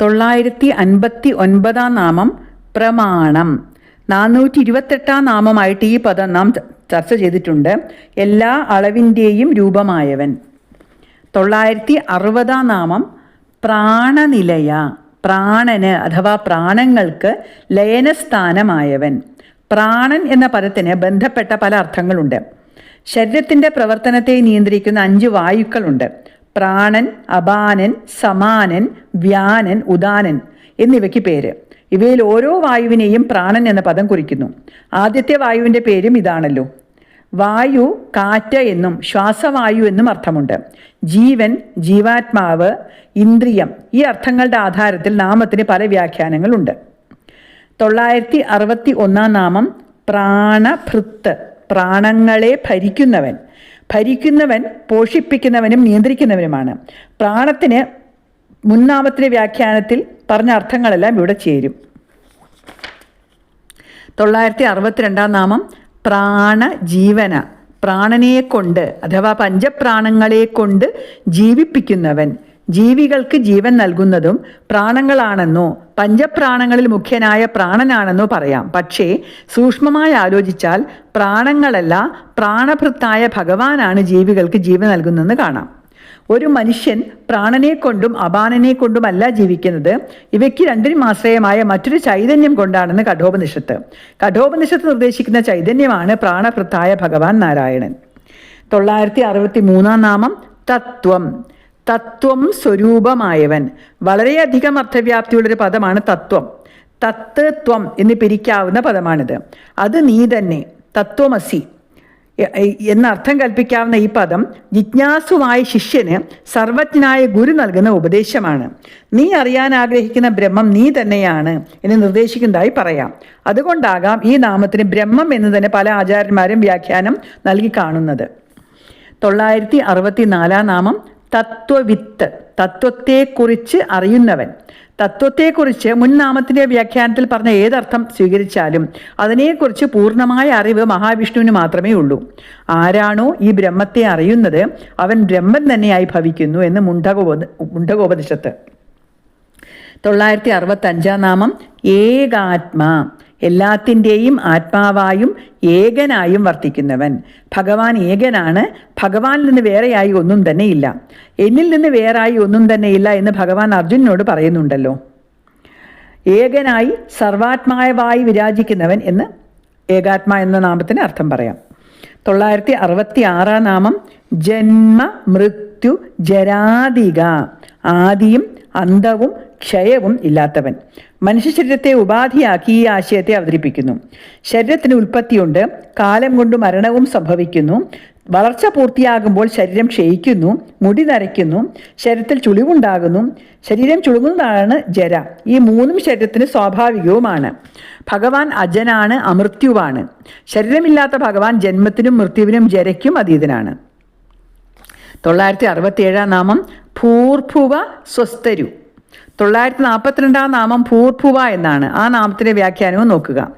തൊള്ളായിരത്തി അൻപത്തി ഒൻപതാം നാമം പ്രമാണം. നാനൂറ്റി ഇരുപത്തെട്ടാം നാമമായിട്ട് ഈ പദം നാം ചർച്ച ചെയ്തിട്ടുണ്ട്. എല്ലാ അളവിന്റെയും രൂപമായവൻ. തൊള്ളായിരത്തി അറുപതാം നാമം പ്രാണനിലയ പ്രാണന് അഥവാ പ്രാണങ്ങൾക്ക് ലയനസ്ഥാനമായവൻ. പ്രാണൻ എന്ന പദത്തിന് ബന്ധപ്പെട്ട പല അർത്ഥങ്ങളുണ്ട്. ശരീരത്തിന്റെ പ്രവർത്തനത്തെ നിയന്ത്രിക്കുന്ന അഞ്ച് വായുക്കളുണ്ട്. പ്രാണൻ അപാനൻ സമാനൻ വ്യാനൻ ഉദാനൻ എന്നിവയ്ക്ക് പേര്. ഇവയിൽ ഓരോ വായുവിനെയും പ്രാണൻ എന്ന പദം കുറിക്കുന്നു. ആദ്യത്തെ വായുവിന്റെ പേരും ഇതാണല്ലോ. വായു കാറ്റ് എന്നും ശ്വാസവായു എന്നും അർത്ഥമുണ്ട്. ജീവൻ ജീവാത്മാവ് ഇന്ദ്രിയം ഈ അർത്ഥങ്ങളുടെ ആധാരത്തിൽ നാമത്തിന് പല വ്യാഖ്യാനങ്ങളുണ്ട്. തൊള്ളായിരത്തി അറുപത്തി ഒന്നാം നാമം പ്രാണഭൃത്ത് പ്രാണങ്ങളെ ഭരിക്കുന്നവൻ. ഭരിക്കുന്നവൻ പോഷിപ്പിക്കുന്നവനും നിയന്ത്രിക്കുന്നവനുമാണ്. പ്രാണത്തിന് മുന്നാമത്തിന്റെ വ്യാഖ്യാനത്തിൽ പറഞ്ഞ അർത്ഥങ്ങളെല്ലാം ഇവിടെ ചേരും. തൊള്ളായിരത്തി അറുപത്തിരണ്ടാം നാമം പ്രാണജീവന പ്രാണനെ കൊണ്ട് അഥവാ പഞ്ചപ്രാണങ്ങളെ കൊണ്ട് ജീവിപ്പിക്കുന്നവൻ. ജീവികൾക്ക് ജീവൻ നൽകുന്നതും പ്രാണങ്ങളാണെന്നോ പഞ്ചപ്രാണങ്ങളിൽ മുഖ്യനായ പ്രാണനാണെന്നു പറയാം. പക്ഷേ സൂക്ഷ്മമായി ആലോചിച്ചാൽ പ്രാണങ്ങളല്ല പ്രാണഭൃത്തായ ഭഗവാനാണ് ജീവികൾക്ക് ജീവൻ നൽകുന്നതെന്ന് കാണാം. ഒരു മനുഷ്യൻ പ്രാണനെ കൊണ്ടും അപാനനെ കൊണ്ടുമല്ല ജീവിക്കുന്നത്. ഇവയ്ക്ക് രണ്ടിനും ആശ്രയമായ മറ്റൊരു ചൈതന്യം കൊണ്ടാണെന്ന് കഠോപനിഷത്ത്. കഠോപനിഷത്ത് നിർദ്ദേശിക്കുന്ന ചൈതന്യമാണ് പ്രാണഭൃത്തായ ഭഗവാൻ നാരായണൻ. തൊള്ളായിരത്തി അറുപത്തി മൂന്നാം നാമം തത്വം. തത്വം സ്വരൂപമായവൻ. വളരെയധികം അർത്ഥവ്യാപ്തിയുള്ളൊരു പദമാണ് തത്വം. തത്ത് ത്വം എന്ന് പിരിക്കാവുന്ന പദമാണിത്. അത് നീ തന്നെ തത്വമസി എ- എ- എന്ന അർത്ഥം കൽപ്പിക്കാവുന്ന ഈ പദം ജിജ്ഞാസുവായ ശിഷ്യന് സർവജ്ഞനായ ഗുരു നൽകുന്ന ഉപദേശമാണ്. നീ അറിയാൻ ആഗ്രഹിക്കുന്ന ബ്രഹ്മം നീ തന്നെയാണ് എന്ന് നിർദ്ദേശിക്കുന്നതായി പറയാം. അതുകൊണ്ടാകാം ഈ നാമത്തിന് ബ്രഹ്മം എന്ന് തന്നെ പല ആചാര്യന്മാരും വ്യാഖ്യാനം നൽകി കാണുന്നത്. തൊള്ളായിരത്തി അറുപത്തി നാലാം നാമം തത്വവിത്ത് തത്വത്തെക്കുറിച്ച് അറിയുന്നവൻ. തത്വത്തെക്കുറിച്ച് മുൻ നാമത്തിന്റെ വ്യാഖ്യാനത്തിൽ പറഞ്ഞ ഏതർത്ഥം സ്വീകരിച്ചാലും അതിനെക്കുറിച്ച് പൂർണമായ അറിവ് മഹാവിഷ്ണുവിന് മാത്രമേ ഉള്ളൂ. ആരാണോ ഈ ബ്രഹ്മത്തെ അറിയുന്നത് അവൻ ബ്രഹ്മൻ തന്നെയായി ഭവിക്കുന്നു എന്ന് മുണ്ടകോപ മുണ്ടകോപനിഷത്ത്. തൊള്ളായിരത്തി അറുപത്തഞ്ചാം നാമം ഏകാത്മാ. എല്ലാത്തിന്റെയും ആത്മാവായും ഏകനായും വർത്തിക്കുന്നവൻ. ഭഗവാൻ ഏകനാണ്. ഭഗവാനിൽ നിന്ന് വേറെയായി ഒന്നും തന്നെ ഇല്ല എന്നിൽ നിന്ന് വേറായി ഒന്നും തന്നെ ഇല്ല എന്ന് ഭഗവാൻ അർജുനനോട് പറയുന്നുണ്ടല്ലോ. ഏകനായി സർവാത്മാവായി വിരാജിക്കുന്നവൻ എന്ന് ഏകാത്മ എന്ന നാമത്തിന് അർത്ഥം പറയാം. തൊള്ളായിരത്തി അറുപത്തി ആറാം നാമം ജന്മ മൃത്യു ജരാതിക ആദിയും അന്തവും ക്ഷയവും ഇല്ലാത്തവൻ. മനുഷ്യ ശരീരത്തെ ഉപാധിയാക്കി ഈ ആശയത്തെ അവതരിപ്പിക്കുന്നു. ശരീരത്തിന് ഉൽപ്പത്തിയുണ്ട്. കാലം കൊണ്ട് മരണവും സംഭവിക്കുന്നു. വളർച്ച പൂർത്തിയാകുമ്പോൾ ശരീരം ക്ഷയിക്കുന്നു. മുടി നരയ്ക്കുന്നു. ശരീരത്തിൽ ചുളിവുണ്ടാകുന്നു. ശരീരം ചുളുങ്ങുന്നതാണ് ജര. ഈ മൂന്നും ശരീരത്തിന് സ്വാഭാവികവുമാണ്. ഭഗവാൻ അജനാണ് അമൃത്യുവാണ്. ശരീരമില്ലാത്ത ഭഗവാൻ ജന്മത്തിനും മൃത്യുവിനും ജരയ്ക്കും അതീതനാണ്. തൊള്ളായിരത്തി അറുപത്തി ഏഴാം നാമം ഭൂർഭുവ സ്വസ്തരു തൊള്ളായിരത്തി നാൽപ്പത്തിരണ്ടാം നാമം ഭൂർഭുവ എന്നാണ്. ആ നാമത്തിന്റെ വ്യാഖ്യാനവും നോക്കുക.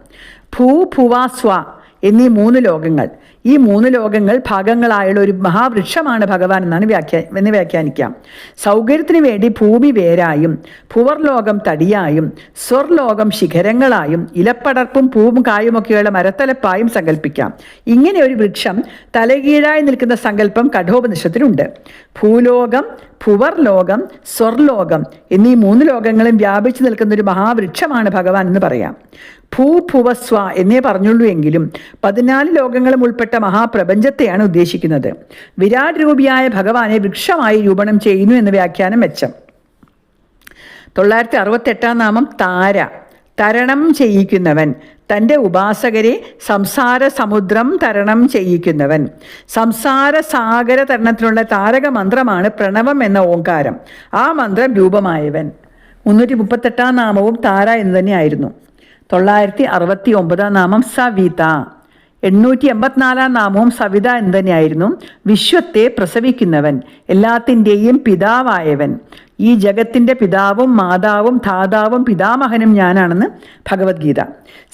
ഭൂ ഭുവ സ്വ എന്നീ മൂന്ന് ലോകങ്ങൾ. ഈ മൂന്ന് ലോകങ്ങൾ ഭാഗങ്ങളായുള്ള ഒരു മഹാവൃക്ഷമാണ് ഭഗവാൻ എന്നാണ് വ്യാഖ്യാ എന്ന് വ്യാഖ്യാനിക്കാം. സൗകര്യത്തിന് വേണ്ടി ഭൂമി വേരായും ഭുവർലോകം തടിയായും സ്വർലോകം ശിഖരങ്ങളായും ഇലപ്പടർപ്പും പൂവും കായുമൊക്കെയുള്ള മരത്തലപ്പായും സങ്കല്പിക്കാം. ഇങ്ങനെ ഒരു വൃക്ഷം തലകീഴായി നിൽക്കുന്ന സങ്കല്പം കഠോപനിഷത്തിലുണ്ട്. ഭൂലോകം ഭുവർലോകം സ്വർലോകം എന്നീ മൂന്ന് ലോകങ്ങളും വ്യാപിച്ചു നിൽക്കുന്ന ഒരു മഹാവൃക്ഷമാണ് ഭഗവാൻ എന്ന് പറയാം. ഭൂഭുവസ്വ എന്നേ പറഞ്ഞുള്ളൂ എങ്കിലും പതിനാല് ലോകങ്ങളും ഉൾപ്പെട്ട മഹാപ്രപഞ്ചത്തെയാണ് ഉദ്ദേശിക്കുന്നത്. വിരാട് രൂപിയായ ഭഗവാനെ വൃക്ഷമായി രൂപണം ചെയ്യുന്നു എന്ന് വ്യാഖ്യാനം മെച്ചം. തൊള്ളായിരത്തി അറുപത്തെട്ടാം നാമം താര. തരണം ചെയ്യിക്കുന്നവൻ. തന്റെ ഉപാസകരെ സംസാര സമുദ്രം തരണം ചെയ്യിക്കുന്നവൻ. സംസാര സാഗര തരണത്തിനുള്ള താരക മന്ത്രമാണ് പ്രണവം എന്ന ഓങ്കാരം. ആ മന്ത്രം രൂപമായവൻ. മുന്നൂറ്റി മുപ്പത്തെട്ടാം നാമവും താര എന്ന് തന്നെയായിരുന്നു. തൊള്ളായിരത്തി അറുപത്തി ഒമ്പതാം നാമം സവിത. എണ്ണൂറ്റി എൺപത്തിനാലാം നാമവും സവിത എന്ന് തന്നെയായിരുന്നു വിശ്വത്തെ പ്രസവിക്കുന്നവൻ എല്ലാത്തിന്റെയും പിതാവായവൻ. ഈ ജഗത്തിന്റെ പിതാവും മാതാവും ധാതാവും പിതാമഹനും ഞാനാണെന്ന് ഭഗവത്ഗീത.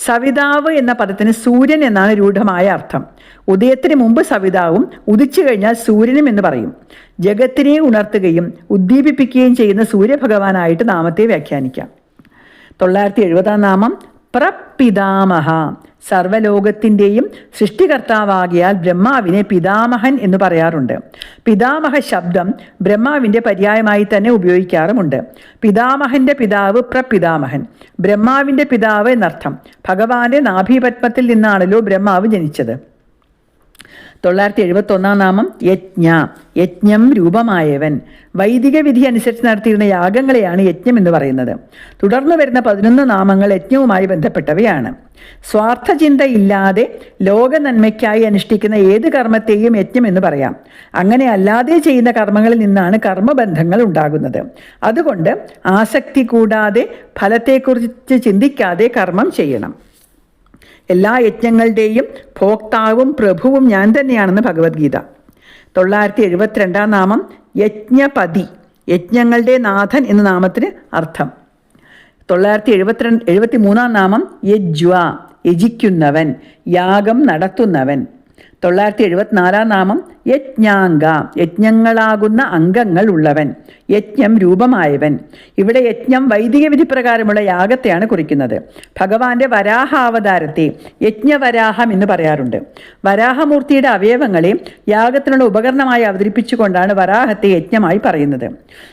സവിതാവ് എന്ന പദത്തിന് സൂര്യൻ എന്നാണ് രൂഢമായ അർത്ഥം. ഉദയത്തിന് മുമ്പ് സവിതാവും ഉദിച്ചു കഴിഞ്ഞാൽ സൂര്യനും എന്ന് പറയും. ജഗത്തിനെ ഉണർത്തുകയും ഉദ്ദീപിപ്പിക്കുകയും ചെയ്യുന്ന സൂര്യഭഗവാനായിട്ട് നാമത്തെ വ്യാഖ്യാനിക്കാം. തൊള്ളായിരത്തി എഴുപതാം നാമം പ്രപിതാമഹ. സർവലോകത്തിന്റെയും സൃഷ്ടികർത്താവാകിയാൽ ബ്രഹ്മാവിനെ പിതാമഹൻ എന്ന് പറയാറുണ്ട്. പിതാമഹ ശബ്ദം ബ്രഹ്മാവിന്റെ പര്യായമായി തന്നെ ഉപയോഗിക്കാറുമുണ്ട്. പിതാമഹന്റെ പിതാവ് പ്രപിതാമഹൻ. ബ്രഹ്മാവിന്റെ പിതാവ് എന്നർത്ഥം ഭഗവാന്റെ നാഭീപത്മത്തിൽ നിന്നാണല്ലോ ബ്രഹ്മാവ് ജനിച്ചത്. തൊള്ളായിരത്തി എഴുപത്തി ഒന്നാം നാമം യജ്ഞ. യജ്ഞം രൂപമായവൻ. വൈദിക വിധി അനുസരിച്ച് നടത്തിയിരുന്ന യാഗങ്ങളെയാണ് യജ്ഞം എന്ന് പറയുന്നത്. തുടർന്ന് വരുന്ന പതിനൊന്ന് നാമങ്ങൾ യജ്ഞവുമായി ബന്ധപ്പെട്ടവയാണ്. സ്വാർത്ഥചിന്ത ഇല്ലാതെ ലോക നന്മയ്ക്കായി അനുഷ്ഠിക്കുന്ന ഏത് കർമ്മത്തെയും യജ്ഞം എന്ന് പറയാം. അങ്ങനെ അല്ലാതെ ചെയ്യുന്ന കർമ്മങ്ങളിൽ നിന്നാണ് കർമ്മബന്ധങ്ങൾ ഉണ്ടാകുന്നത്. അതുകൊണ്ട് ആസക്തി കൂടാതെ ഫലത്തെക്കുറിച്ച് ചിന്തിക്കാതെ കർമ്മം ചെയ്യണം. എല്ലാ യജ്ഞങ്ങളുടെയും ഭോക്താവും പ്രഭുവും ഞാൻ തന്നെയാണെന്ന് ഭഗവത്ഗീത. തൊള്ളായിരത്തി എഴുപത്തിരണ്ടാം നാമം യജ്ഞപതി യജ്ഞങ്ങളുടെ നാഥൻ എന്ന നാമത്തിന് അർത്ഥം. തൊള്ളായിരത്തി എഴുപത്തിരണ്ട് എഴുപത്തി മൂന്നാം നാമം യജ്വ യജിക്കുന്നവൻ യാഗം നടത്തുന്നവൻ. തൊള്ളായിരത്തി എഴുപത്തിനാലാം നാമം യജ്ഞാംഗ. യജ്ഞങ്ങളാകുന്ന അംഗങ്ങൾ ഉള്ളവൻ. യജ്ഞം രൂപമായവൻ. ഇവിടെ യജ്ഞം വൈദിക വിധി പ്രകാരമുള്ള യാഗത്തെയാണ് കുറിക്കുന്നത്. ഭഗവാന്റെ വരാഹാവതാരത്തെ യജ്ഞവരാഹം എന്ന് പറയാറുണ്ട്. വരാഹമൂർത്തിയുടെ അവയവങ്ങളെ യാഗത്തിനുള്ള ഉപകരണമായി അവതരിപ്പിച്ചുകൊണ്ടാണ് വരാഹത്തെ യജ്ഞമായി പറയുന്നത്.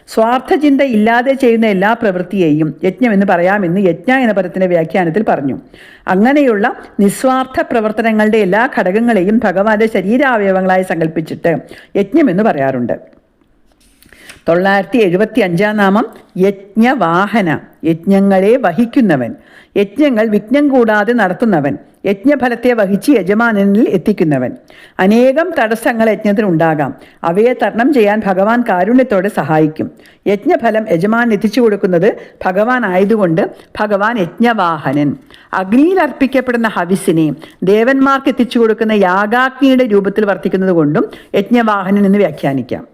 സ്വാർത്ഥചിന്ത ഇല്ലാതെ ചെയ്യുന്ന എല്ലാ പ്രവൃത്തിയെയും യജ്ഞം എന്ന് പറയാമെന്ന് യജ്ഞ എന്ന പദത്തിന്റെ വ്യാഖ്യാനത്തിൽ പറഞ്ഞു. അങ്ങനെയുള്ള നിസ്വാർത്ഥ പ്രവർത്തനങ്ങളുടെ എല്ലാ ഘടകങ്ങളെയും ഭഗവാന്റെ ശരീരാവയവങ്ങളായി സങ്കല്പിച്ചിട്ട് യജ്ഞം എന്ന് പറയാറുണ്ട്. തൊള്ളായിരത്തി എഴുപത്തി അഞ്ചാം നാമം യജ്ഞവാഹന. യജ്ഞങ്ങളെ വഹിക്കുന്നവൻ. യജ്ഞങ്ങൾ വിഘ്നം കൂടാതെ നടത്തുന്നവൻ. യജ്ഞഫലത്തെ വഹിച്ച് യജമാനനിൽ എത്തിക്കുന്നവൻ. അനേകം തടസ്സങ്ങൾ യജ്ഞത്തിനുണ്ടാകാം അവയെ തരണം ചെയ്യാൻ ഭഗവാൻ കാരുണ്യത്തോടെ സഹായിക്കും. യജ്ഞഫലം യജമാൻ എത്തിച്ചു കൊടുക്കുന്നത് ഭഗവാൻ ആയതുകൊണ്ട് ഭഗവാൻ യജ്ഞവാഹനൻ. അഗ്നിയിൽ അർപ്പിക്കപ്പെടുന്ന ഹവിസിനെ ദേവന്മാർക്ക് എത്തിച്ചു കൊടുക്കുന്ന യാഗാഗ്നിയുടെ രൂപത്തിൽ വർത്തിക്കുന്നത് കൊണ്ടും യജ്ഞവാഹനൻ എന്ന് വ്യാഖ്യാനിക്കാം.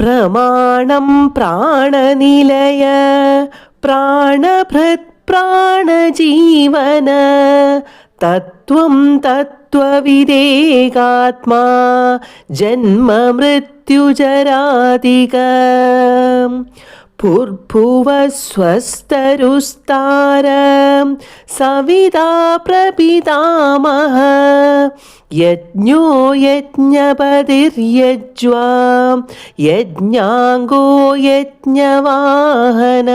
പ്രമാണം പ്രാണനിലയ പ്രാണഭൃത് പ്രാണജീവന. തത്വം തത്വവിദേകാത്മാ ജന്മമൃത്യുജരാതിക ഭൂർഭുവസ്വസ്തരുസ്താരം സവിതാ പ്രപിതാമഹ. യജ്ഞോ യജ്ഞപതിർയജ്വാം. യജ്ഞാംഗോ യജ്ഞവാഹന.